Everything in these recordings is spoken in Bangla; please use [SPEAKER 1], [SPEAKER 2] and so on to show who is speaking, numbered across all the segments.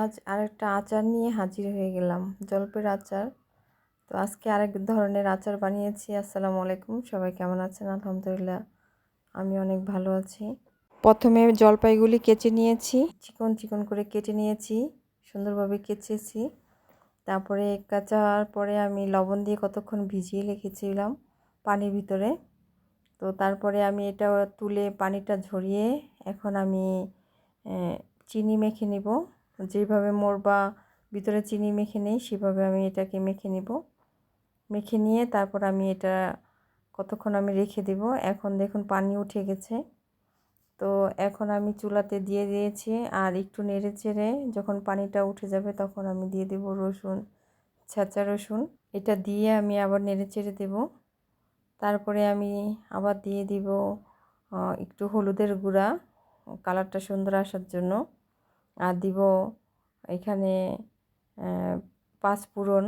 [SPEAKER 1] আজ আরেকটা আচার নিয়ে হাজির হয়ে গেলাম, জলপের আচার। তো আজকে আরেক ধরনের আচার বানিয়েছি, আসসালামু আলাইকুম, সবাই কেমন আছেন? আলহামদুলিল্লাহ, আমি অনেক ভালো আছি। প্রথমে জলপাইগুলি কেচে নিয়েছি, চিকন চিকন করে কেটে নিয়েছি, সুন্দরভাবে কেচেছি। তারপরে কাচার পরে আমি লবণ দিয়ে কতক্ষণ ভিজিয়ে রেখেছিলাম পানির ভিতরে। তো তারপরে আমি এটা তুলে পানিটা ঝরিয়ে এখন আমি চিনি মেখে নিব। যেভাবে মোরবা ভিতরে চিনি মেখে নেই, সেভাবে আমি এটাকে মেখে নিব। মেখে নিয়ে তারপর আমি এটা কতক্ষণ আমি রেখে দেব। এখন দেখুন পানি উঠে গেছে। তো এখন আমি চুলাতে দিয়ে দিয়েছি আর একটু নেড়ে চেড়ে যখন পানিটা উঠে যাবে তখন আমি দিয়ে দেব রসুন, ছেঁচা রসুন। এটা দিয়ে আমি আবার নেড়ে চেড়ে দেবো। তারপরে আমি আবার দিয়ে দিব একটু হলুদের গুঁড়া। কালারটা সুন্দর আসার জন্য। আর দিব এখানে পাঁচ পাঁচফোড়ন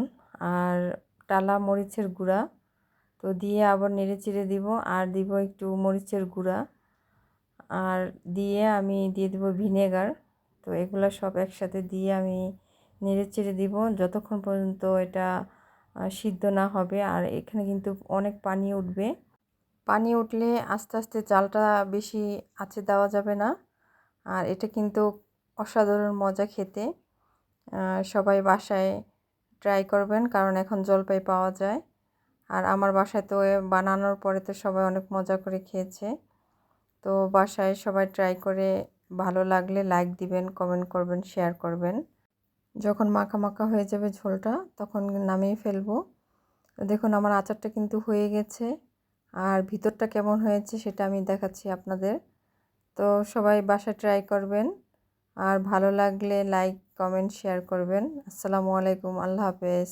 [SPEAKER 1] আর টালা মরিচের গুঁড়া। তো দিয়ে আবার নেড়ে চেড়ে দিব আর দিব একটু মরিচের গুঁড়া। আর দিয়ে আমি দিয়ে দিব ভিনেগার। তো এগুলো সব একসাথে দিয়ে আমি নেড়ে চেড়ে দিব যতক্ষণ পর্যন্ত এটা সিদ্ধ না হবে। আর এখানে কিন্তু অনেক পানি উঠবে। পানি উঠলে আস্তে আস্তে চালটা বেশি আছে দেওয়া যাবে না। আর এটা কিন্তু অসাধারণ মজা খেতে। সবাই বাসায় ট্রাই করবেন, কারণ এখন জলপাই পাওয়া যায়। আর আমার বাসায় তো বানানোর পরে তো সবাই অনেক মজা করে খেয়েছে। তো বাসায় সবাই ট্রাই করে ভালো লাগলে লাইক দিবেন কমেন্ট করবেন শেয়ার করবেন। যখন মাখা মাখা হয়ে যাবে ঝোলটা, তখন নামিয়ে ফেলব। দেখুন, আমার আচারটা কিন্তু হয়ে গেছে। আর ভিতরটা কেমন হয়েছে সেটা আমি দেখাচ্ছি আপনাদের। তো সবাই বাসায় ট্রাই করবেন। আর ভালো লাগলে লাইক কমেন্ট শেয়ার করবেন। আসসালামু আলাইকুম আল্লাহ হাফেজ।